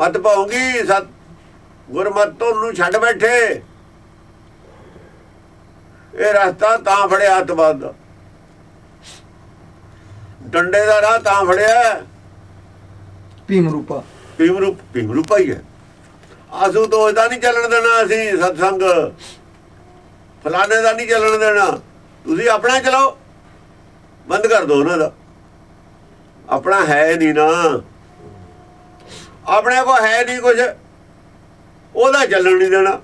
ਮਤ ਪਾਉਂਗੀ ਸਤ ਗੁਰਮਤ ਤੋਂ ਨੂੰ ਛੱਡ ਬੈਠੇ। ਇਹ ਰਸਤਾ ਤਾਂ ਫੜਿਆ ਆਤਮਾਦ ਦਾ ਡੰਡੇ ਦਾ ਰਾਹ ਤਾਂ ਫੜਿਆ। ਭੀਮ ਰੂਪਾ। ਭੀਮ ਰੂਪ ਭੀਮ ਰੂਪਾ ਹੀ ਹੈ। ਆਸੂ ਤੋਂ ਇਹਦਾ ਨਹੀਂ ਚੱਲਣ ਦੇਣਾ ਅਸੀਂ ਸਤਸੰਗ। ਫਲਾਣੇ ਦਾ ਨਹੀਂ ਚੱਲਣ ਦੇਣਾ। ਤੁਸੀਂ ਆਪਣਾ ਚਲਾਓ। ਬੰਦ ਕਰ ਦਿਓ ਉਹਨਾਂ ਦਾ। ਆਪਣਾ ਹੈ ਨਹੀਂ ਨਾ। ਆਪਣੇ ਕੋ ਹੈ ਨਹੀਂ ਕੁਝ ਉਹਦਾ ਚੱਲਣ ਨਹੀਂ ਦੇਣਾ।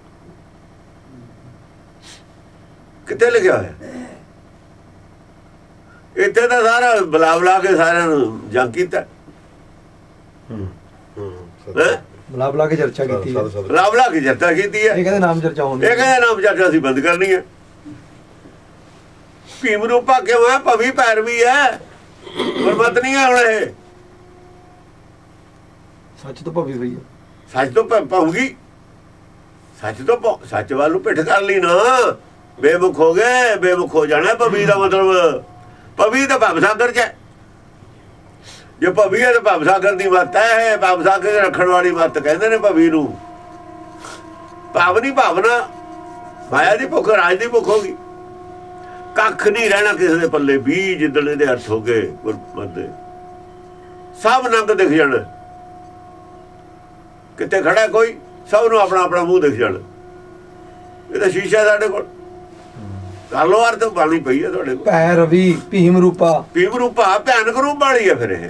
ਕਿੱਥੇ ਲਿਖਿਆ ਹੋਇਆ? ਇੱਥੇ ਤਾਂ ਸਾਰਾ ਬਲਾ ਬਲਾ ਕੇ ਸਾਰਿਆਂ ਨੂੰ ਜੰਗ ਕੀਤਾ। ਹੂੰ ਹੈਂ? ਬਲਾ ਬਲਾ ਕੇ ਚਰਚਾ ਕੀਤੀ ਹੈ। ਬਲਾ ਬਲਾ ਕੇ ਜੱਤਾ ਕੀਤੀ ਹੈ। ਇਹ ਕਹਿੰਦੇ ਨਾਮ ਚਰਚਾ ਹੋਣੀ ਇਹ ਕਹਿੰਦੇ ਨਾਮ ਚਰਚਾ ਅਸੀਂ ਬੰਦ ਕਰਨੀ ਹੈ। ਭੀਮ ਰੂਪਾ ਕਿਉਂ ਹੈ? ਭਵੀ ਪੈਰਵੀ ਹੈ। ਗੁਰਮਤ ਨਹੀਂ ਹੈ ਹੁਣ ਇਹ। ਸੱਚ ਤੋਂ ਭਵੀ ਹੋਈ ਹੈ ਸੱਚ ਤੋਂ ਪਾਊਗੀ ਸੱਚ ਤੋਂ ਸੱਚ ਵੱਲ ਨੂੰ ਪਿੱਠ ਕਰ ਲਈ ਨਾ। ਬੇਮੁਖ ਹੋ ਗਏ ਬੇਮੁਖ ਹੋ ਜਾਣਾ ਭਵੀ ਦਾ ਮਤਲਬ। ਭਵੀ ਤਾਂ ਭਵ ਸਾਗਰ ਚ ਹੈ। ਜੇ ਭਵੀ ਹੈ ਤਾਂ ਭਵ ਸਾਗਰ ਦੀ ਮੱਤ ਹੈ ਭਵ ਸਾਗਰ ਦੇ ਰੱਖਣ ਵਾਲੀ ਮੱਤ ਕਹਿੰਦੇ ਨੇ ਭਵੀ ਨੂੰ। ਭਾਵਨੀ ਭਾਵਨਾ। ਮਾਇਆ ਦੀ ਭੁੱਖ ਰਾਜ ਦੀ ਭੁੱਖ ਹੋਗੀ ਕੱਖ ਨਹੀਂ ਰਹਿਣਾ ਕਿਸੇ ਦੇ ਪੱਲੇ। ਵੀ ਜਿੱਦਣ ਇਹਦੇ ਅਰਥ ਹੋ ਗਏ ਗੁਰਮਤਿ ਦੇ। ਸਭ ਨੰਗ ਦਿਖ ਜਾਣਾ। ਕਿਤੇ ਖੜਾ ਕੋਈ? ਸਭ ਨੂੰ ਆਪਣਾ ਆਪਣਾ ਮੂੰਹ ਦਿਖ ਜਾਣਾ। ਇਹ ਤਾਂ ਸ਼ੀਸ਼ਾ ਸਾਡੇ ਕੋਲ। ਲੋ ਅਰਥ ਬਾਣੀ ਪਈ ਹੈ ਤੁਹਾਡੇ ਕੋਲ। ਭੈ ਰਵੀ ਭੀਮ ਰੂਪਾ। ਭੀਮ ਰੂਪਾ ਭਿਆਨਕ ਰੂਪ ਵਾਲੀ ਹੈ ਫਿਰ ਇਹ।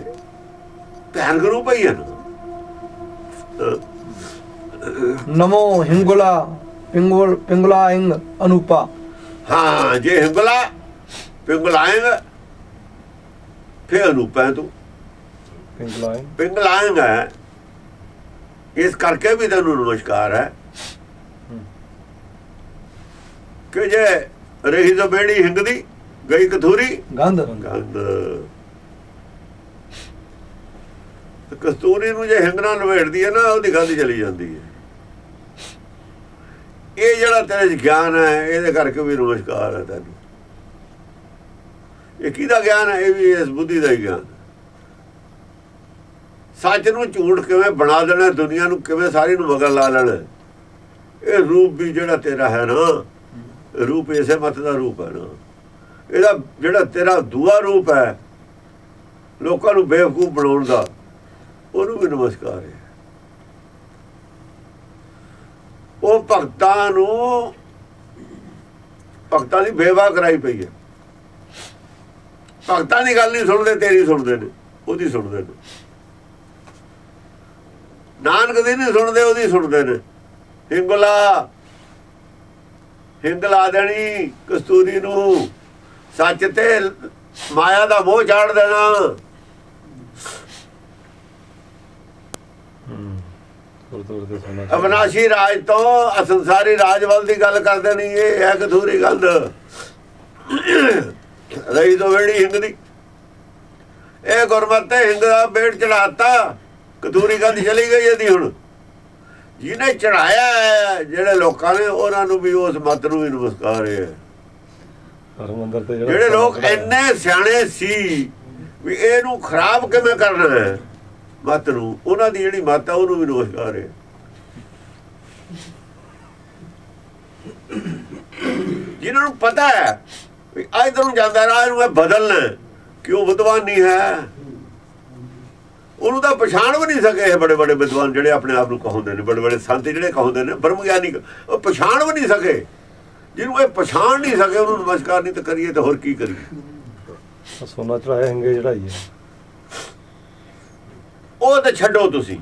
ਭਿਆਨਕ ਰੂਪ ਹੀ ਹੈ ਨਮੋ ਹਿੰਗੁਲਾ ਪਿੰਗੁਲ ਪਿੰਗਲਾ ਇੰਗ ਅਨੂਪਾ। ਹਾਂ ਜੇ ਹਿੰਗਲਾ ਪਿੰਗਲਾਏਗਾ ਫਿਰ ਅਨੂਪੈ ਤੂੰ। ਪਿੰਗਲਾ ਇੰਗ। ਪਿੰਗਲਾਏਗਾ ਇਸ ਕਰਕੇ ਵੀ ਤੈਨੂੰ ਨਮਸਕਾਰ ਹੈ। ਕਿ ਜੇ ਰਹੀ ਤਾਂ ਬੇੜੀ ਹਿੰਗ ਦੀ ਗਈ ਕਥੂਰੀ। ਗੰਧ। ਤੇ ਕਸਤੂਰੀ ਨੂੰ ਜੇ ਹਿੰਗ ਨਾਲ ਲਵੇੜਦੀ ਹੈ ਨਾ ਉਹਦੀ ਗੰਧ ਚਲੀ ਜਾਂਦੀ ਹੈ। ਇਹ ਜਿਹੜਾ ਤੇਰੇ 'ਚ ਗਿਆਨ ਹੈ ਇਹਦੇ ਕਰਕੇ ਵੀ ਨਮਸਕਾਰ ਹੈ ਤੈਨੂੰ। ਇਹ ਕਿਹਦਾ ਗਿਆਨ ਹੈ? ਇਹ ਵੀ ਇਸ ਬੁੱਧੀ ਦਾ ਹੀ ਗਿਆਨ ਸੱਚ ਨੂੰ ਝੂਠ ਕਿਵੇਂ ਬਣਾ ਦੇਣਾ, ਦੁਨੀਆ ਨੂੰ ਕਿਵੇਂ ਸਾਰੀ ਨੂੰ ਮਗਰ ਲਾ ਲੈਣਾ? ਇਹ ਰੂਪ ਵੀ ਜਿਹੜਾ ਤੇਰਾ ਹੈ ਨਾ, ਰੂਪ ਇਸੇ ਮਤ ਦਾ ਰੂਪ ਹੈ ਨਾ। ਇਹਦਾ ਜਿਹੜਾ ਤੇਰਾ ਦੂਆ ਰੂਪ ਹੈ, ਲੋਕਾਂ ਨੂੰ ਬੇਵਕੂਫ ਬਣਾਉਣ ਦਾ, ਉਹਨੂੰ ਵੀ ਨਮਸਕਾਰ ਹੈ। ਉਹ ਭਗਤਾਂ ਨੂੰ, ਭਗਤਾਂ ਦੀ ਬੇਵਾ ਕਰਾਈ ਪਈ ਹੈ। ਭਗਤਾਂ ਦੀ ਗੱਲ ਨਹੀਂ ਸੁਣਦੇ, ਤੇਰੀ ਸੁਣਦੇ ਨੇ, ਉਹਦੀ ਸੁਣਦੇ ਨੇ। ਨਾਨਕ ਦੀ ਨਹੀਂ ਸੁਣਦੇ ਉਹਦੀ ਸੁਣਦੇ ਨੇ। ਹਿੰਗਲਾ ਹਿੰਗਲਾ ਦੇਣੀ ਕਸਤੂਰੀ ਨੂੰ। ਸੱਚ ਤੇ ਮਾਇਆ ਦਾ ਮੋਹ ਛਾੜ ਦੇਣਾ। ਅਵਨਾਸ਼ੀ ਰਾਜ ਤੋਂ ਅਸੰਸਾਰੀ ਰਾਜ ਵੱਲ ਦੀ ਗੱਲ ਕਰਦੇ ਨਹੀਂ ਇਹ ਹੈ ਕਥੂਰੀ ਗੰਧ ਰਹੀ ਤੋਂ ਵੇੜੀ ਹਿੰਗ ਦੀ ਇਹ ਗੁਰਮਤਿ ਹਿੰਗ ਦਾ ਬੇੜ ਚੜਾਤਾ ਕਥੂਰੀ ਗੰਧ ਚਲੀ ਗਈ ਇਹਦੀ ਹੁਣ। ਜਿਹਨੇ ਚੜਾਇਆ ਹੈ ਜਿਹੜੇ ਲੋਕਾਂ ਨੇ ਉਹਨਾਂ ਨੂੰ ਵੀ ਉਸ ਮਤ ਨੂੰ ਵੀ ਨਮਸਕਾਰ ਹੈ। ਹਰਮੰਦਰ ਤੇ ਜਿਹੜਾ ਲੋਕ ਇੰਨੇ ਸਿਆਣੇ ਸੀ ਵੀ ਇਹਨੂੰ ਖਰਾਬ ਕਿਵੇਂ ਕਰਨਾ ਹੈ ਮਤ ਨੂੰ ਉਹਨਾਂ ਦੀ ਜਿਹੜੀ ਮਤ ਹੈ ਉਹਨੂੰ ਵੀ ਨਮਸਕਾਰ ਹੈ। ਜਿਨ੍ਹਾਂ ਨੂੰ ਪਤਾ ਹੈ ਵੀ ਇਧਰ ਨੂੰ ਜਾਂਦਾ ਰਾਹ ਨੂੰ ਇਹ ਬਦਲਣਾ ਹੈ, ਕਿਉਂ ਵਿਦਵਾਨ ਨਹੀਂ ਹੈ? ਉਹਨੂੰ ਤਾਂ ਪਛਾਣ ਵੀ ਨਹੀਂ ਸਕੇ ਇਹ ਬੜੇ ਬੜੇ ਵਿਦਵਾਨ ਜਿਹੜੇ ਆਪਣੇ ਆਪ ਨੂੰ ਕਹਾਉਂਦੇ ਨੇ ਬੜੇ ਬੜੇ ਸੰਤ ਜਿਹੜੇ ਕਹਾਉਂਦੇ ਨੇ ਬ੍ਰਹਮ ਗਿਆਨੀ ਉਹ ਪਛਾਣ ਵੀ ਨਹੀਂ ਸਕੇ। ਜਿਹਨੂੰ ਇਹ ਪਛਾਣ ਨਹੀਂ ਸਕੇ ਉਹਨੂੰ ਨਮਸਕਾਰ ਨਹੀਂ ਤਾਂ ਕਰੀਏ ਤਾਂ ਹੋਰ ਕੀ ਕਰੀਏ? ਸੋਨਾ ਚੜਾਇਆ ਹਿੰਗੇ ਚੜਾਈ ਹੈ। ਉਹ ਤਾਂ ਛੱਡੋ ਤੁਸੀਂ।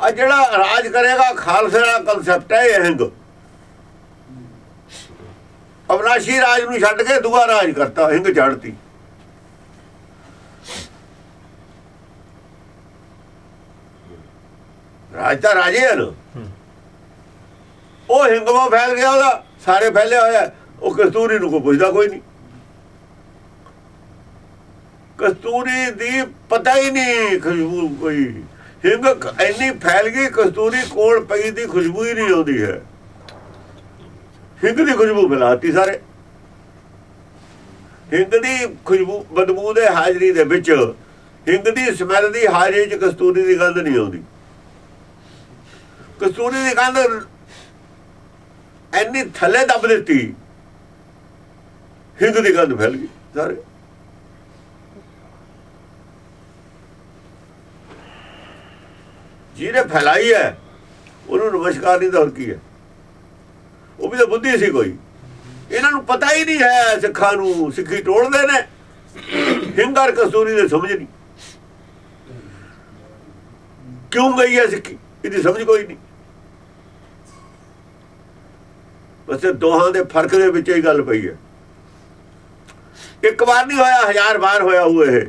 ਆ ਜਿਹੜਾ ਰਾਜ ਕਰੇਗਾ ਖਾਲਸੇ ਦਾ ਕਨਸੈਪਟ ਹੈ ਇਹ ਹਿੰਗ ਅਵਨਾਸ਼ੀ ਰਾਜ ਨੂੰ ਛੱਡ ਕੇ ਦੂਆ ਰਾਜ ਕਰਤਾ ਹਿੰਗ ਚੜਤੀ ਰਾਜ ਤਾਂ ਰਾਜੇ ਹਨ। ਉਹ ਹਿੰਗਵਾ ਫੈਲ ਗਿਆ ਉਹਦਾ, ਸਾਰੇ ਫੈਲਿਆ ਹੋਇਆ ਉਹ ਕਸਤੂਰੀ ਨੂੰ ਕੋਈ ਪੁੱਛਦਾ ਕੋਈ ਨਹੀਂ। ਕਸਤੂਰੀ ਦੀ ਪਤਾ ਹੀ ਨਹੀਂ ਖੁਸ਼ਬੂ ਕੋਈ। ਹਿੰਗ ਕ- ਇੰਨੀ ਫੈਲ ਗਈ, ਕਸਤੂਰੀ ਕੋਲ ਪਈ ਦੀ ਖੁਸ਼ਬੂ ਹੀ ਨਹੀਂ ਆਉਂਦੀ ਹੈ। ਹਿੰਗ ਦੀ ਖੁਸ਼ਬੂ ਮਿਲਾਤੀ ਸਾਰੇ। ਹਿੰਗ ਦੀ ਖੁਸ਼ਬੂ ਬਦਬੂ ਦੇ ਹਾਜ਼ਰੀ ਦੇ ਵਿੱਚ, ਹਿੰਗ ਦੀ ਸਮੈਲ ਦੀ ਹਾਜ਼ਰੀ ਚ ਕਸਤੂਰੀ ਦੀ ਗੰਧ ਨਹੀਂ ਆਉਂਦੀ। ਕਸਤੂਰੀ ਦੀ ਕੰਧ ਐਨੀ ਥੱਲੇ ਦੱਬ ਦਿੱਤੀ, ਹਿੰਦ ਦੀ ਕੰਧ ਫੈਲ ਗਈ ਸਾਰੇ। ਜਿਹਨੇ ਫੈਲਾਈ ਹੈ, ਉਹਨੂੰ ਨਮਸਕਾਰ ਨਹੀਂ ਦੌਰ ਕੀ ਹੈ? ਉਹ ਵੀ ਤਾਂ ਬੁੱਧੀ ਸੀ ਕੋਈ। ਇਹਨਾਂ ਨੂੰ ਪਤਾ ਹੀ ਨਹੀਂ ਹੈ, ਸਿੱਖਾਂ ਨੂੰ ਸਿੱਖੀ ਟੋੜਦੇ ਨੇ। ਹਿੰਗਰ ਕਸਤੂਰੀ ਦੇ ਸਮਝ ਨਹੀਂ। ਕਿਉਂ ਗਈ ਹੈ ਸਿੱਖੀ? ਇਹਦੀ ਸਮਝ ਕੋਈ ਨਹੀਂ। ਬਸ ਦੋਹਾਂ ਦੇ ਫ਼ਰਕ ਦੇ ਵਿੱਚ ਹੀ ਗੱਲ ਪਈ ਹੈ। ਇੱਕ ਵਾਰ ਨਹੀਂ ਹੋਇਆ, ਹਜ਼ਾਰ ਵਾਰ ਹੋਇਆ ਹੋਇਆ ਇਹ।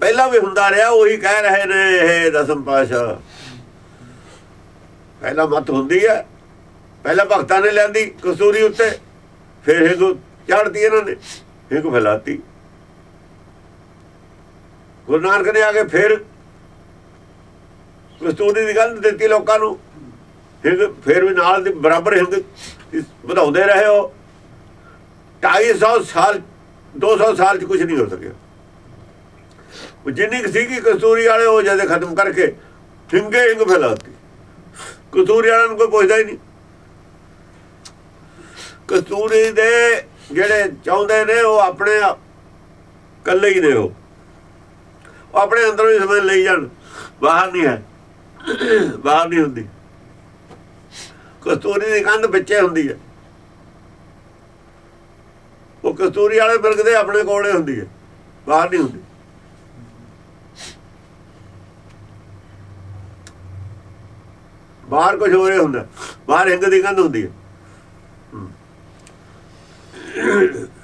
ਪਹਿਲਾਂ ਵੀ ਹੁੰਦਾ ਰਿਹਾ, ਉਹੀ ਕਹਿ ਰਹੇ ਨੇ ਇਹ ਦਸਮ ਪਾਸ਼ਾ ਪਹਿਲਾਂ ਮਤ ਹੁੰਦੀ ਹੈ, ਪਹਿਲਾਂ ਭਗਤਾਂ ਨੇ ਲੈਂਦੀ ਕਸੂਰੀ ਉੱਤੇ, ਫਿਰ ਹਿੰਗ ਚੜਦੀ ਇਹਨਾਂ ਨੇ ਹਿੰਗ ਫੈਲਾਤੀ। ਗੁਰੂ ਨਾਨਕ ਨੇ ਆ ਕੇ ਫਿਰ ਕਸਤੂਰੀ ਦੀ ਗੱਲ ਦਿੱਤੀ ਲੋਕਾਂ ਨੂੰ। ਹਿੰਗ ਫਿਰ ਵੀ ਨਾਲ ਦੀ ਬਰਾਬਰ ਹਿੰਗ ਵਧਾਉਂਦੇ ਰਹੇ ਹੋ 250 ਸਾਲ 200 ਸਾਲ ਚ ਕੁਝ ਨਹੀਂ ਹੋ ਸਕਿਆ। ਉਹ ਜਿੰਨੀ ਸੀਗੀ ਕਸਤੂਰੀ ਵਾਲੇ, ਉਹ ਜਦੇ ਖਤਮ ਕਰਕੇ ਹਿੰਗੇ ਹਿੰਗ ਫੈਲਾਤੀ ਕਸਤੂਰੀ ਵਾਲਿਆਂ ਨੂੰ ਕੋਈ ਪੁੱਛਦਾ ਹੀ ਨਹੀਂ। ਕਸਤੂਰੀ ਦੇ ਜਿਹੜੇ ਚਾਹੁੰਦੇ ਨੇ, ਉਹ ਆਪਣੇ ਕੱਲੇ ਹੀ ਨੇ ਉਹ। ਉਹ ਆਪਣੇ ਅੰਦਰੋਂ ਹੀ ਸਮਝ ਲਈ ਜਾਣ। ਬਾਹਰ ਨਹੀਂ ਹੈ। ਬਾਹਰ ਨਹੀਂ ਹੁੰਦੀ। ਕਸਤੂਰੀ ਦੀ ਕੰਧ ਵਿੱਚੇ ਹੁੰਦੀ ਹੈ। ਉਹ ਕਸਤੂਰੀ ਵਾਲੇ ਮਿਲਕ ਦੇ ਆਪਣੇ ਕੋਲੇ ਹੁੰਦੀ ਹੈ ਬਾਹਰ ਨਹੀਂ ਹੁੰਦੀ। ਬਾਹਰ ਕੁਝ ਹੋ ਰਿਹਾ ਹੁੰਦਾ ਬਾਹਰ ਹਿੰਗ ਦੀ ਕੰਧ ਹੁੰਦੀ ਹੈ।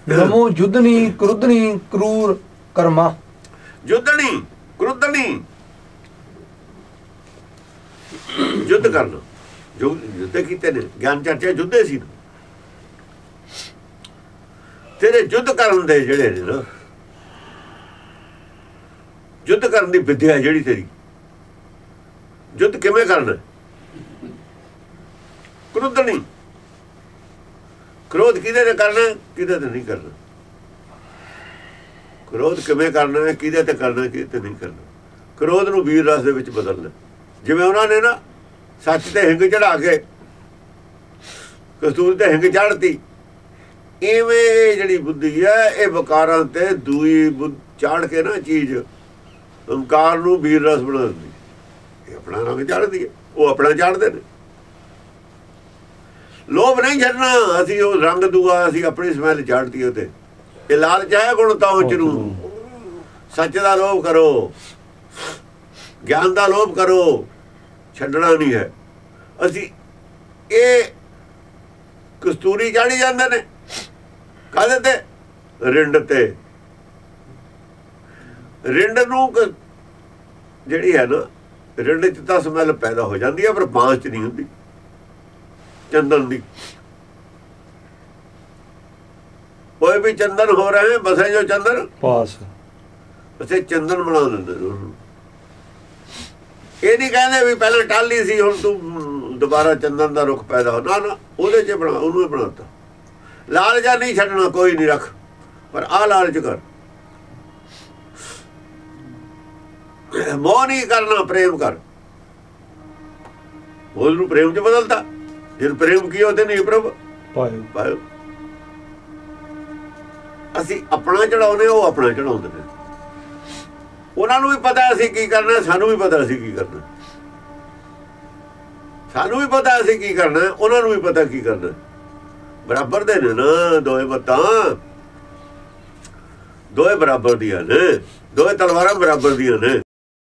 ਨਮੋ ਜੁਦਨੀ ਕ੍ਰੁਦਨੀ ਕਰੂਰ ਕਰਮਾ। ਜੁੱਧਣੀ ਕ੍ਰੁੱਧਣੀ ਯੁੱਧ ਕਰਨਾ ਯੁੱਧ ਕੀਤੇ ਨੇ, ਗਿਆਨ ਚਰਚਾ ਜੁੱਧੇ ਸੀ। ਤੇਰੇ ਯੁੱਧ ਕਰਨ ਦੇ ਜਿਹੜੇ ਨੇ ਨਾ ਯੁੱਧ ਕਰਨ ਦੀ ਵਿਦਿਆ ਜਿਹੜੀ ਤੇਰੀ। ਯੁੱਧ ਕਿਵੇਂ ਕਰਨਾ ਕ੍ਰੋਧਣੀ ਕ੍ਰੋਧ ਕਿਹਦੇ ਤੇ ਕਰਨਾ ਕਿਹਦੇ ਤੇ ਨਹੀਂ ਕਰਨਾ? ਕ੍ਰੋਧ ਕਿਵੇਂ ਕਰਨਾ ਹੈ? ਕਿਹਦੇ ਤੇ ਕਰਨਾ ਕਿਹਦੇ ਤੇ ਨਹੀਂ ਕਰਨਾ? ਕ੍ਰੋਧ ਨੂੰ ਵੀਰ ਰਸ ਦੇ ਵਿੱਚ ਬਦਲਣਾ ਜਿਵੇਂ ਉਹਨਾਂ ਨੇ ਨਾ ਸੱਚ ਤੇ ਹਿੰਗ ਚੜਾ ਕੇ ਕਸਤੂਰ ਤੇ ਹਿੰਗ ਚੜਤੀ ਇਵੇਂ ਜਿਹੜੀ ਬੁੱਧੀ ਹੈ ਇਹ ਵਿਕਾਰਾਂ ਤੇ ਦੂਈ ਚਾੜ ਕੇ ਨਾ ਚੀਜ਼ ਹੰਕਾਰ ਨੂੰ ਵੀਰ ਰਸ ਬਣਾ ਦਿੰਦੀ ਇਹ ਆਪਣਾ ਰੰਗ ਚੜਦੀ ਹੈ ਉਹ ਆਪਣਾ ਚੜਦੇ ਨੇ। ਲੋਭ ਨਹੀਂ ਛੱਡਣਾ ਅਸੀਂ ਉਹ ਰੰਗ ਦੂਆ ਅਸੀਂ ਆਪਣੀ ਸਮੈਲ ਚੜਦੀ ਉਹਤੇ ਇਹ ਲਾਲਚ ਹੈ ਗੁਣ ਤਾਂ ਉੱਚ ਨੂੰ। ਸੱਚ ਦਾ ਲੋਭ ਕਰੋ ਗਿਆਨ ਦਾ ਲੋਭ ਕਰੋ। ਛੱਡਣਾ ਨਹੀਂ ਹੈ। ਅਸੀਂ ਇਹ ਕਸਤੂਰੀ ਜਾਣੀ ਜਾਂਦੇ ਨੇ। ਕਾਹਦੇ ਤੇ? ਰਿੰਡ ਤੇ। ਰਿੰਡ ਨੂੰ ਜਿਹੜੀ ਹੈ ਨਾ ਰਿੰਡ ਚ ਤਾਂ ਸਮੈਲ ਪੈਦਾ ਹੋ ਜਾਂਦੀ ਹੈ ਪਰ ਬਾਂਸ ਚ ਨਹੀਂ ਹੁੰਦੀ। ਚੰਦਨ ਦੀ। ਕੋਈ ਵੀ ਚੰਦਨ ਹੋ ਰਹੇ ਬਸੇ ਜੋ ਚੰਦਨ। ਪਾਸ ਉਸੇ ਚੰਦਨ ਬਣਾ ਦਿੰਦੇ ਉਹਨੂੰ। ਇਹ ਨਹੀਂ ਕਹਿੰਦੇ ਵੀ ਪਹਿਲਾਂ ਟਾਲੀ ਸੀ ਹੁਣ ਤੂੰ ਦੁਬਾਰਾ ਚੰਦਨ ਦਾ ਰੁੱਖ ਪੈਦਾ ਹੋ। ਨਾ ਨਾ ਉਹਦੇ 'ਚ ਬਣਾ ਉਹਨੂੰ ਹੀ ਬਣਾਤਾ। ਲਾਲ ਜਾਂ ਨਹੀਂ ਛੱਡਣਾ ਕੋਈ ਨਹੀਂ ਰੱਖ। ਪਰ ਆ ਲਾਲਚ ਕਰ। ਮੋਹ ਨਹੀਂ ਕਰਨਾ ਪ੍ਰੇਮ ਕਰ। ਉਹਨੂੰ ਪ੍ਰੇਮ 'ਚ ਬਦਲਤਾ। ਜੇ ਪ੍ਰੇਮ ਕੀ ਉਹਦੇ ਨਹੀਂ ਪ੍ਰਭ? ਪਾਇਓ। ਪਾਇਓ। ਅਸੀਂ ਆਪਣਾ ਚੜਾਉਨੇ ਉਹ ਆਪਣਾ ਚੜਾਉਂਦੇ ਨੇ। ਉਹਨਾਂ ਨੂੰ ਵੀ ਪਤਾ ਅਸੀਂ ਕੀ ਕਰਨਾ, ਸਾਨੂੰ ਵੀ ਪਤਾ ਸੀ ਕੀ ਕਰਨਾ। ਸਾਨੂੰ ਵੀ ਪਤਾ ਅਸੀਂ ਕੀ ਕਰਨਾ, ਉਹਨਾਂ ਨੂੰ ਵੀ ਪਤਾ ਕੀ ਕਰਨਾ। ਬਰਾਬਰ ਦੇ ਨੇ ਨਾ ਦੋਏ ਮਤਾਂ ਦੋਏ ਬਰਾਬਰ ਦੀਆਂ ਨੇ ਦੋਏ ਤਲਵਾਰਾਂ ਬਰਾਬਰ ਦੀਆਂ ਨੇ।